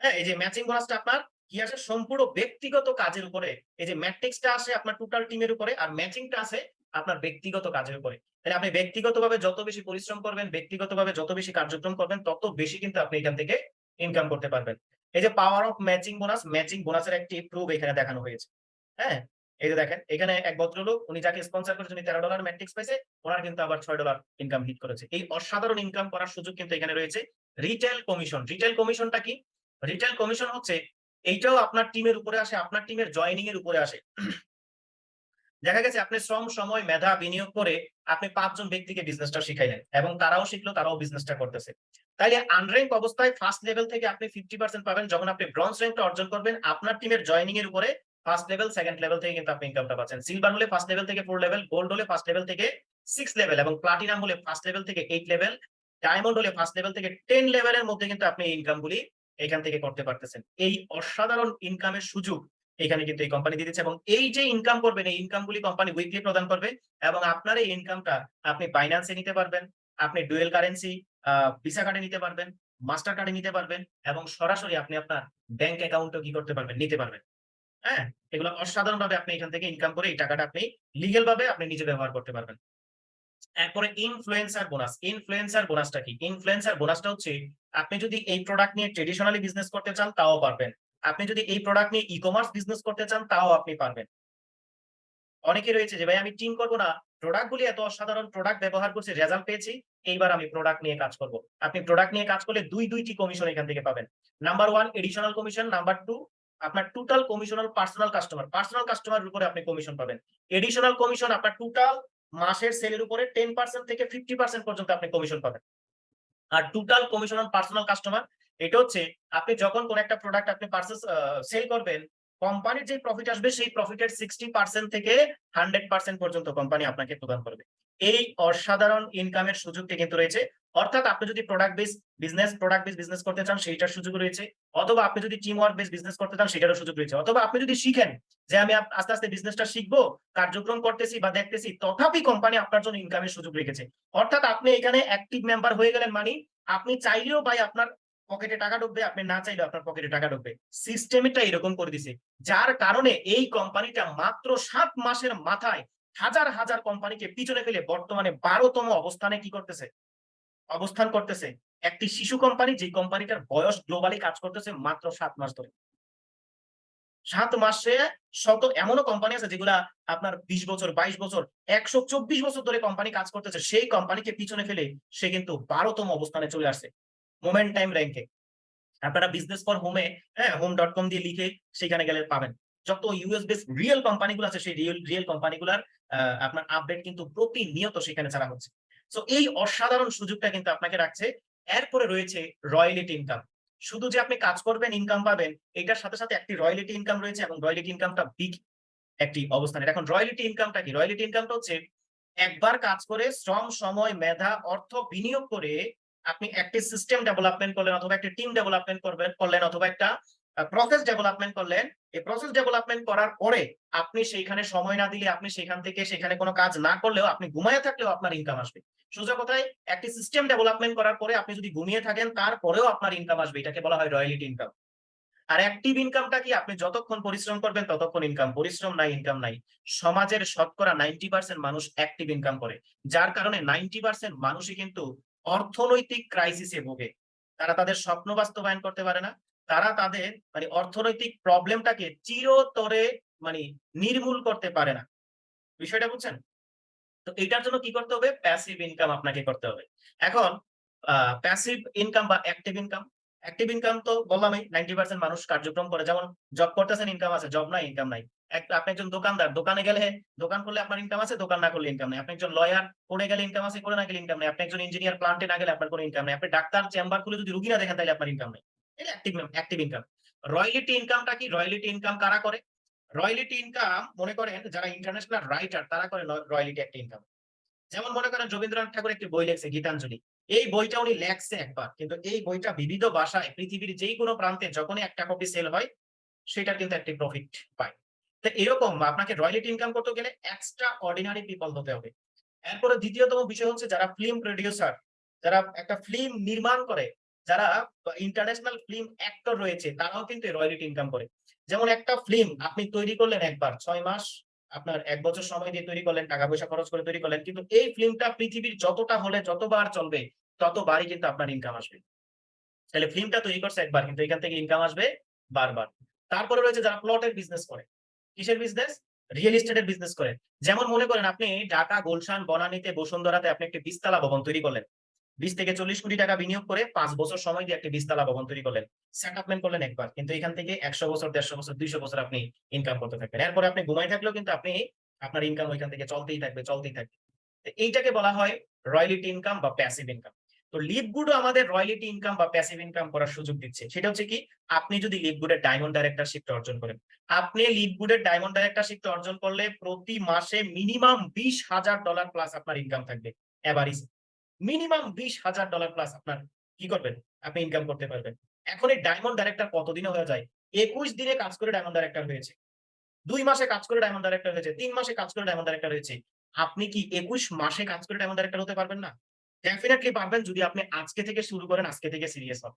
হ্যাঁ এই যে ম্যাচিং বোনাসটা আপনার কি আসে সম্পূর্ণ ব্যক্তিগত কাজের উপরে, এই যে ম্যাট্রিক্সটা আসে আপনার টোটাল টিমের উপরে, আর ম্যাচিংটা আছে আপনার ব্যক্তিগত কাজের উপরে। তাহলে আপনি ব্যক্তিগতভাবে যত বেশি পরিশ্রম করবেন, ব্যক্তিগতভাবে যত বেশি কার্যক্রম করবেন, তত বেশি কিন্তু আপনি এখান থেকে ইনকাম করতে পারবেন। এই যে power of matching bonus matching বোনাসের একটি প্রুফ এখানে দেখানো হয়েছে। হ্যাঁ? এই যে দেখেন, এখানে এক ভদ্রলোক, উনি যাকে স্পন্সর করেছেন, উনি তেরো ডলার ম্যাট্রিক্স পাইছে ওনার কিন্তু আবার ছয় ডলার ইনকাম হিট করেছে। এই অসাধারণ ইনকাম করার সুযোগ কিন্তু এখানে রয়েছে রিটেল কমিশন রিটেল কমিশনটা কি? রিটেল কমিশন হচ্ছে, এইটাও আপনার টিমের উপরে আসে, আপনার টিমের জয়নিং এর উপরে আসে। দেখা গেছে আপনি শ্রম, সময়, মেধা বিনিয়োগ করে আপনি পাঁচজন ব্যক্তিকে বিজনেসটা শিখাইলেন এবং তারাও শিখলো, তারাও বিজনেসটা করতেছে। তাইলে আনর্যাঙ্ক অবস্থায় ফার্স্ট লেভেল থেকে আপনি ফিফটি পার্সেন্ট পাবেন যখন আপনি ব্রঞ্জ র্যাঙ্কটা অর্জন করবেন, আপনার টিমের জয়নিং এর উপরে ফার্স্ট লেভেল সেকেন্ড লেভেল থেকে কিন্তু আপনি ইনকামটা পাচ্ছেন। সিলভার হলে ফার্স্ট লেভেল থেকে ফোর লেভেল গোল্ড হলে ফার্স্ট লেভেল থেকে সিক্স লেভেল এবং প্লাটিনাম হলে ফার্স্ট লেভেল থেকে এইট লেভেল ডায়মন্ড হলে ফার্স্ট লেভেল থেকে টেন লেভেলের মধ্যে কিন্তু আপনি ইনকামগুলি এখান থেকে করতে পারতেছেন। এই অসাধারণ ইনকামের সুযোগ এখানে কিন্তু এই কোম্পানি দিয়ে এবং এই যে ইনকাম করবেন, এই ইনকামগুলি কোম্পানি উইকলি প্রদান করবে এবং আপনার এই ইনকামটা আপনি বাইন্যান্সে নিতে পারবেন, আপনি ডুয়েল কারেন্সি ভিসা কার্ডে নিতে পারবেন মাস্টার কার্ডে নিতে পারবেন এবং সরাসরি আপনি আপনার ব্যাংক অ্যাকাউন্টও কি করতে পারবেন, নিতে পারবেন। হ্যাঁ? এগুলো অসাধারণ ভাবে আপনি এখান থেকে ইনকাম করে এই টাকাটা আপনি লিগেল ভাবে আপনি নিজে ব্যবহার করতে পারবেন। এরপরে ইনফ্লুয়েন্সার বোনাস ইনফ্লুয়েন্সার বোনাসটা কি? ইনফ্লুয়েন্সার বোনাসটা হচ্ছে আপনি যদি এই প্রোডাক্ট নিয়ে ট্রেডিশনালি বিজনেস করতে চান, তাও পারবেন। আপনি যদি এই প্রোডাক্ট নিয়ে ই কমার্স বিজনেস করতে চান, তাও আপনি পারবেন। অনেকে রয়েছে যে, ভাই, আমি টিম করব না। প্রোডাক্ট গুলি এত অসাধারণ প্রোডাক্ট ব্যবহার করছি রেজাল্ট পেয়েছি, এইবার আমি প্রোডাক্ট নিয়ে কাজ করব। আপনি প্রোডাক্ট নিয়ে কাজ করলে দুই, দুইটি কমিশন এখান থেকে পাবেন। Number one additional commission number two আপনার total commission on personal customer personal customer উপরে আপনি কমিশন পাবেন। এডিশনাল কমিশন আপনার টোটাল মাসের সেলের উপরে টেন পার্সেন্ট থেকে ফিফটি পার্সেন্ট পর্যন্ত আপনি কমিশন পাবেন। আর total commission on personal customer এটা হচ্ছে আপনি যখন কোন একটা প্রোডাক্ট আপনি পার্সেস সেল করবেন কোম্পানির যে প্রফিট আসবে, সেই প্রফিটের সিক্সটি পার্সেন্ট থেকে হান্ড্রেড পার্সেন্ট পর্যন্ত কোম্পানি আপনাকে প্রদান করবে। এই অসাধারণ ইনকামের সুযোগটি কিন্তু রয়েছে। অর্থাৎ আপনি যদি product base business product base business করতে চান, সেইটার সুযোগ রয়েছে। অথবা আপনি যদি টিম ওয়ার্ক বেস বিজনেস করতে চান, সেটারও সুযোগ রয়েছে। অথবা আপনি যদি শিখেন যে আমি আস্তে আস্তে বিজনেসটা শিখব, কার্যক্রম করতেছি বা দেখতেছি, তথাপি কোম্পানি আপনার জন্য ইনকামের সুযোগ রেখেছে। অর্থাৎ আপনি এখানে অ্যাক্টিভ মেম্বার হয়ে গেলেন মানে আপনি চাইলেও ভাই আপনার পকেটে টাকা ঢুকবে, আপনি না চাইলেও আপনার পকেটে টাকা ঢুকবে। সিস্টেমটা এরকম করে দিছে, যার কারণে এই কোম্পানিটা মাত্র সাত মাসের মাথায় হাজার হাজার কোম্পানিকে পিছনে ফেলে বর্তমানে বারোতম অবস্থানে কি করতেছে? অবস্থান করতেছে। একটি শিশু কোম্পানি যে কোম্পানিটার বয়স গ্লোবালি কাজ করতেছে মাত্র সাত মাস ধরে। সাত মাসে শত, এমনও কোম্পানি আছে যেগুলা আপনার বিশ বছর, বাইশ বছর, একশো চব্বিশ বছর ধরে কোম্পানি কাজ করতেছে, সেই কোম্পানিকে পিছনে ফেলে সে কিন্তু বারোতম অবস্থানে চলে আসছে। মোমেন্ট টাইম র্যাঙ্কে আপনারা বিজনেস ফর হোমে হ্যাঁ হোম ডট কম দিয়ে লিখে সেখানে গেলে পাবেন। যত ইউএস বেস রিয়েল কোম্পানিগুলো আছে, সেই রিয়েল রিয়েল কোম্পানিগুলার আপনার আপডেট কিন্তু প্রতিনিয়ত সেখানে ছাড়া হচ্ছে। সো এই অসাধারণ সুযোগটা কিন্তু আপনাকে রাখছে। এরপরে রয়েছে রয়্যালিটি ইনকাম শুধু যে আপনি কাজ করবেন ইনকাম পাবেন, এটার সাথে সাথে একটি রয়্যালিটি ইনকাম রয়েছে এবং রয়্যালিটি ইনকামটা বিগ একটি অবস্থানে। এখন রয়্যালিটি ইনকামটা কি? রয়্যালিটি ইনকামটা হচ্ছে, একবার কাজ করে, শ্রম, সময়, মেধা, অর্থ বিনিয়োগ করে আপনি একটি সিস্টেম ডেভেলপমেন্ট করলেন অথবা একটা টিম ডেভেলপমেন্ট করবেন, করলেন অথবা একটা প্রসেস ডেভেলপমেন্ট করলেন। এই প্রসেস ডেভেলপমেন্ট করার পরে আপনি সেইখানে সময় না দিলে, আপনি সেখান থেকে সেখানে কোনো কাজ না করলেও আপনি ঘুমায় থাকলেও আপনার ইনকাম আসবে। সোজা কথায় একটি সিস্টেম ডেভেলপমেন্ট করার পরে আপনি যদি ঘুমিয়ে থাকেন, তারপরেও আপনার ইনকাম আসবে। এটাকে বলা হয় রয়্যালিটি ইনকাম আর অ্যাক্টিভ ইনকামটা কি? আপনি যতক্ষণ পরিশ্রম করবেন, ততক্ষণ ইনকাম পরিশ্রম নাই ইনকাম নাই। সমাজের শতকরা নাইনটি পার্সেন্ট মানুষ অ্যাক্টিভ ইনকাম করে। যার কারণে নাইনটি পার্সেন্ট মানুষই কিন্তু অর্থনৈতিক ক্রাইসিসে ভোগে। তারা তাদের স্বপ্ন বাস্তবায়ন করতে পারে না। তারা তাদের মানে অর্থনৈতিক প্রবলেমটাকে চিরতরে মানে নির্মূল করতে পারে না। বিষয়টা বুঝছেন? তো এটার জন্য কি করতে হবে? প্যাসিভ ইনকাম আপনাকে করতে হবে। এখন প্যাসিভ ইনকাম বা অ্যাক্টিভ ইনকাম অ্যাক্টিভ ইনকাম তো বললামই নাইনটি পার্সেন্ট মানুষ কার্যক্রম করে। যেমন জব করতেছেন ইনকাম আছে। জব নাই ইনকাম নাই। আপনি একজন দোকানদার, দোকানে গেলে দোকান করলে আপনার ইনকাম আছে, দোকান না করলে ইনকাম নেই। আপনি একজন লয়ার করে গেলে ইনকাম আছে করে না গেলে ইনকাম নেই। আপনি একজন ইঞ্জিনিয়ার প্লান্টে না গেলে আপনার কোনো ইনকাম নেই। আপনি ডাক্তার চেম্বার খুলে যদি রুগী না দেখেন, তাহলে আপনার ইনকাম নেই। এটা অ্যাক্টিভ অ্যাক্টিভ ইনকাম রয়্যালিটি ইনকামটা কি? রয়্যালিটি ইনকাম কারা করে? রয়্যালিটি ইনকাম মনে করেন, যারা ইন্টারন্যাশনাল রাইটার তারা করে রয়্যালিটি একটা ইনকাম যেমন মনে করেন, রবীন্দ্রনাথ ঠাকুর একটি বই লেখছে, গীতাঞ্জলি। এই বইটা উনি লেখছে একবার, কিন্তু এই বইটা বিবিধ ভাষায় পৃথিবীর যেই কোনো প্রান্তে যখনই একটা কপি সেল হয় সেটা কিন্তু একটি প্রফিট পায়। তো এরকম আপনাকে রয়্যালিটি ইনকাম করতে গেলে এক্সট্রা অর্ডিনারি পিপল হতে হবে। এরপরে দ্বিতীয়তম বিষয় হচ্ছে যারা ফিল্ম প্রডিউসার যারা একটা ফিল্ম নির্মাণ করে, যারা ইন্টারন্যাশনাল ফিল্ম অ্যাক্টর রয়েছে, তারাও কিন্তু রয়্যালিটি ইনকাম করে। যেমন একটা ফিল্ম আপনি তৈরি করলেন একবার, ছয় মাস আপনার এক বছর সময় দিয়ে তৈরি করলেন টাকা পয়সা খরচ করে তৈরি করলেন, কিন্তু এই ফিল্মটা পৃথিবীর যতটা হলে, যতবার চলবে ততবারই কিন্তু আপনার ইনকাম আসবে। তাহলে ফিল্মটা তৈরি করছে একবার, কিন্তু এখান থেকে ইনকাম আসবে বারবার। তারপরে রয়েছে যারা প্লটের বিজনেস করে কিসের বিজনেস রিয়েল এস্টেটের বিজনেস করে। যেমন মনে করেন আপনি ঢাকা, গুলশান, বনানীতে, বসুন্ধরাতে আপনি একটি বিশতলা ভবন তৈরি করলেন। বিশ থেকে চল্লিশ কোটি টাকা বিনিয়োগ করে পাঁচ বছর সময় দিয়ে একটি বিশতলা ভবন তৈরি করলেন। সেট করলেন একবার। কিন্তু এখান থেকে একশো বছর, দেড়শো বছর, দুইশো বছর আপনি ইনকাম করতে থাকবেন। এরপরে আপনি ঘুমাই থাকলেও কিন্তু আপনি আপনার ইনকাম ওইখান থেকে চলতেই থাকবে চলতেই থাকবে। এইটাকে বলা হয় রয়্যালিটি ইনকাম বা প্যাসিভ ইনকাম তো লিপগুডও আমাদের রয়্যালিটি ইনকাম বা প্যাসিভ ইনকাম করার সুযোগ দিচ্ছে। সেটা হচ্ছে কি, আপনি যদি লিপগুডের ডায়মন্ড ডাইরেক্টরশিপটা অর্জন করেন, আপনি লিপগুডের ডায়মন্ড ডাইরেক্টরশিপটা অর্জন করলে প্রতি মাসে মিনিমাম বিশ হাজার ডলার প্লাস আপনার ইনকাম থাকবে এভারেজ মিনিমাম বিশ হাজার ডলার প্লাস আপনার কি করবেন? আপনি ইনকাম করতে পারবেন। এখন এই ডায়মন্ড ডাইরেক্টর কতদিনে হয়ে যায়? একুশ দিনে কাজ করে ডায়মন্ড ডাইরেক্টর হয়েছে। দুই মাসে কাজ করে ডায়মন্ড ডাইরেক্টর হয়েছে। তিন মাসে কাজ করে ডায়মন্ড ডাইরেক্টর হয়েছে। আপনি কি একুশ মাসে কাজ করে ডায়মন্ড ডাইরেক্টর হতে পারবেন না? ডেফিনেটলি পারবেন যদি আপনি আজকে থেকে শুরু করেন, আজকে থেকে সিরিয়াস হন।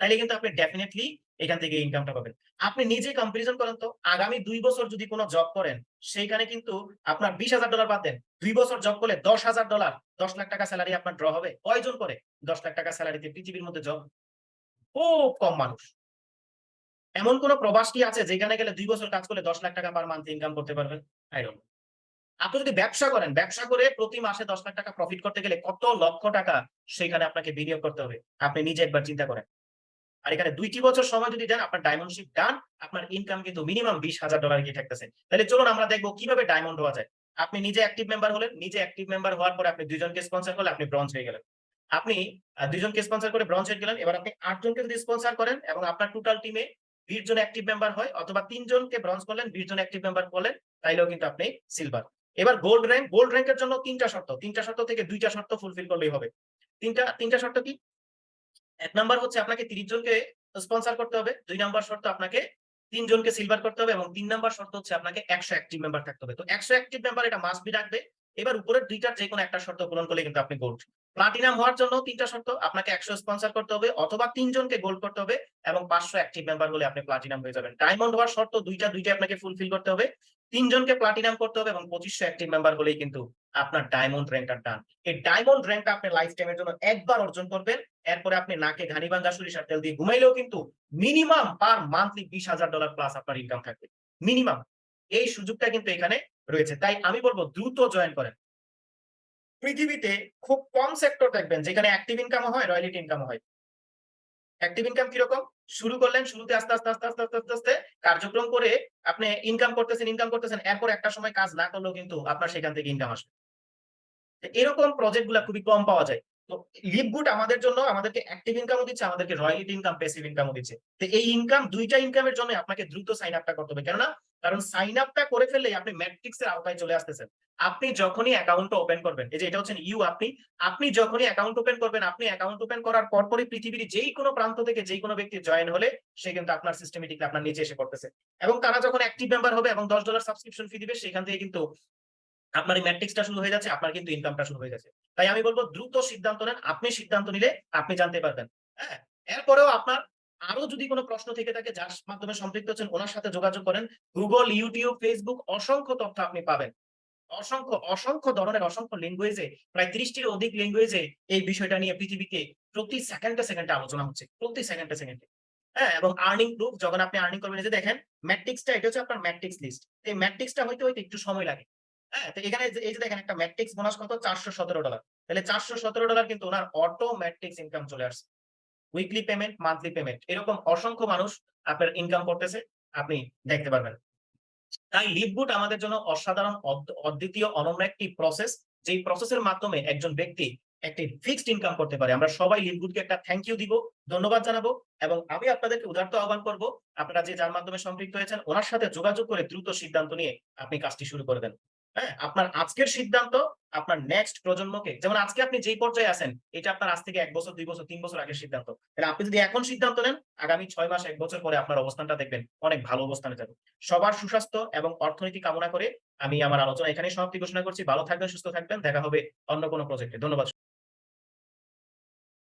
তাইলে কিন্তু আপনি ডেফিনেটলি এখান থেকে ইনকামটা পাবেন। আপনি নিজে কম্পারিজন করেন তো, আগামী দুই বছর যদি কোনো জব করেন, সেইখানে কিন্তু আপনার বিশ হাজার ডলার দেন। দুই বছর জব করলে দশ হাজার ডলার দশ লাখ টাকা স্যালারি আপনার ড্র হবে। কয়জন করে? দশ লাখ টাকা স্যালারিতে পৃথিবীর মধ্যে জব খুব কম মানুষ। এমন কোন প্রবাস কি আছে যেখানে গেলে দুই বছর কাজ করলে দশ লাখ টাকা পার মান্থ ইনকাম করতে পারবেন? আই আপনি যদি ব্যবসা করেন, ব্যবসা করে প্রতি মাসে দশ লাখ টাকা প্রফিট করতে গেলে কত লক্ষ টাকা সেখানে আপনাকে বিনিয়োগ করতে হবে? আপনি নিজে একবার চিন্তা করেন। আর এখানে দুইটি বছর সময় যদি দেন, আপনার ডায়মন্ড শিপ ডান আপনার ইনকাম কিন্তু মিনিমাম বিশ হাজার ডলার গিয়ে থাকতেছে তাহলে চলুন আমরা দেখব কীভাবে ডায়মন্ড হওয়া যায়। আপনি নিজে অ্যাক্টিভ মেম্বার হলেন, নিজে অ্যাক্টিভ মেম্বার হওয়ার পরে আপনি দুজনকে স্পন্সর করলে আপনি ব্রঞ্জ হয়ে গেলেন। আপনি দুজনকে স্পন্সর করে ব্রঞ্জ হয়ে গেলেন, এবার আপনি আটজনকে যদি স্পন্সর করেন এবং আপনার টোটাল টিমে বিশ জন অ্যাক্টিভ মেম্বার হয়, অথবা তিনজনকে ব্রঞ্জ করলেন, বিশ জন অ্যাক্টিভ মেম্বার করলেন, তাইলেও কিন্তু আপনি সিলভার এবার গোল্ড র্যাঙ্ক গোল্ড র্যাঙ্কের জন্য তিনটা শর্ত। তিনটা শর্ত থেকে দুইটা শর্ত ফুলফিল করলেই হবে। তিনটা তিনটা শর্ত কি? এক নাম্বার হচ্ছে আপনাকে তিরিশ জনকে স্পন্সর করতে হবে, দুই নাম্বার শর্ত আপনাকে তিনজনকে সিলভার করতে হবে এবং তিন নাম্বার শর্ত হচ্ছে আপনাকে একশো অ্যাক্টিভ মেম্বার থাকতে হবে। তো একশো অ্যাক্টিভ মেম্বার এটা মাস্ট বি রাখবে। এবার উপরের দুইটার যে কোনো একটা শর্ত পূরণ করলে কিন্তু আপনি গোল্ড প্লাটিনাম হওয়ার জন্য তিনটা শর্ত, আপনাকে একশো স্পন্সর করতে হবে অথবা তিনজনকে গোল্ড করতে হবে এবং পাঁচশো অ্যাক্টিভ মেম্বার হলে আপনি প্লাটিনাম হয়ে যাবেন। ডায়মন্ড হওয়ার শর্ত দুইটা দুইটা আপনাকে ফুলফিল করতে হবে। তিনজনকে প্লাটিনাম করতে হবে এবং পঁচিশশো অ্যাক্টিভ মেম্বার হলেই কিন্তু আপনার ডায়মন্ড র্যাঙ্কটা ডান এই ডায়মন্ড র্যাঙ্কটা আপনি লাইফ টাইমের জন্য একবার অর্জন করবেন, এরপরে আপনি নাকে ঘানি ভাঙ্গা সরিষার তেল দিয়ে ঘুমাইলেও কিন্তু মিনিমাম পার মান্থলি বিশ হাজার ডলার প্লাস আপনার ইনকাম থাকবে। মিনিমাম এই সুযোগটা কিন্তু এখানে রয়েছে। তাই আমি বলব দ্রুত জয়েন করেন। পৃথিবীতে খুব কম সেক্টর দেখবেন যেখানে অ্যাক্টিভ ইনকাম হয় রয়্যালিটি ইনকাম হয়। অ্যাক্টিভ ইনকাম কীরকম? শুরু করলেন, শুরুতে আস্তে আস্তে আস্তে আস্তে আস্তে আস্তে আস্তে কার্যক্রম করে আপনি ইনকাম করতেছেন ইনকাম করতেছেন, এরপর একটা সময় কাজ না করলেও কিন্তু আপনার সেখান থেকে ইনকাম আসবে। এরকম প্রজেক্টগুলা খুবই কম পাওয়া যায়। তো লিভগুড আমাদের জন্য আমাদেরকে অ্যাক্টিভ ইনকামও দিচ্ছে, আমাদেরকে রয়্যালিটি ইনকাম প্যাসিভ ইনকামও দিচ্ছে। তো এই ইনকাম দুইটা ইনকামের জন্য আপনাকে দ্রুত সাইন আপটা করতে হবে। কেননা, কারণ সাইন আপটা করে ফেললে আপনি আওতায় চলে আসতেছেন। আপনি যখনই ওপেন করবেন, এই যে এটা ইউ আপনি আপনি যখনই অ্যাকাউন্ট ওপেন করবেন, আপনি অ্যাকাউন্ট ওপেন করার পরপরই পৃথিবীর যেই কোনো প্রান্ত থেকে যেই কোনো ব্যক্তি জয়েন হলে সে কিন্তু আপনার সিস্টেমেটিকলি আপনার নিচে এসে করতেছে এবং তারা যখন অ্যাক্টিভ মেম্বার হবে এবং দশ ডলার সাবস্ক্রিপশন ফি দিবে, সেখান থেকে কিন্তু আপনার এই ম্যাট্রিক্সটা শুরু হয়ে যাচ্ছে, আপনার কিন্তু ইনকামটা শুরু হয়ে যাচ্ছে। তাই আমি বলব দ্রুত সিদ্ধান্ত নেন, আপনি সিদ্ধান্ত নিলে আপনি জানতে পারবেন। হ্যাঁ এরপরেও আপনার আরও যদি কোনো প্রশ্ন থেকে থাকে, যার মাধ্যমে সম্পৃক্ত হচ্ছেন ওনার সাথে যোগাযোগ করেন। গুগল ইউটিউব ফেসবুক অসংখ্য তথ্য আপনি পাবেন। অসংখ্য অসংখ্য ধরনের, অসংখ্য ল্যাঙ্গুয়েজে প্রায় ত্রিশটির অধিক ল্যাঙ্গুয়েজে এই বিষয়টা নিয়ে পৃথিবীতে প্রতি সেকেন্ডে সেকেন্ডে আলোচনা হচ্ছে, প্রতি সেকেন্ডে সেকেন্ডে। হ্যাঁ এবং আর্নিং প্রুফ যখন আপনি আর্নিং করবেন যে দেখেন ম্যাট্রিক্সটা এটা হচ্ছে আপনার ম্যাট্রিক্স লিস্ট এই ম্যাট্রিক্সটা হইতে হইতে একটু সময় লাগে। হ্যাঁ এখানে এই যে দেখেন একটা ম্যাট্রিক্স বোনাস কত? চারশো সতেরো ডলার তাহলে চারশো সতেরো ডলার কিন্তু ওনার ইনকাম চলে আসছে। উইকলি পেমেন্ট মান্থলি পেমেন্ট এরকম অসংখ্য মানুষ আপনার ইনকাম করতেছে, আপনি দেখতে পারবেন। তাই লিভগুড আমাদের জন্য অসাধারণ অদ্বিতীয় অনন্য একটি প্রসেস যেই প্রসেসের মাধ্যমে একজন ব্যক্তি একটি ফিক্সড ইনকাম করতে পারে। আমরা সবাই লিভগুডকে একটা থ্যাংক ইউ দিব, ধন্যবাদ জানাব এবং আমি আপনাদেরকে উদার্ত আহ্বান করব, আপনারা যে যার মাধ্যমে সম্পৃক্ত হয়েছেন, ওনার সাথে যোগাযোগ করে দ্রুত সিদ্ধান্ত নিয়ে আপনি কাজটি শুরু করে দেন। হ্যাঁ আপনার আজকের সিদ্ধান্ত আপনার নেক্সট প্রজন্মকে, যেমন আজকে আপনি যেই পর্যায়ে আছেন, এটা আপনার আজ থেকে এক বছর, দুই বছর, তিন বছর আগের সিদ্ধান্ত। তাহলে আপনি যদি এখন সিদ্ধান্ত নেন, আগামী ছয় মাস, এক বছর পরে আপনার অবস্থানটা দেখবেন, অনেক ভালো অবস্থানে যাবে। সবার সুস্বাস্থ্য এবং অর্থনীতি কামনা করে আমি আমার আলোচনা এখানে সমাপ্তি ঘোষণা করছি। ভালো থাকবেন, সুস্থ থাকবেন, দেখা হবে অন্য কোনো প্রজেক্টে ধন্যবাদ।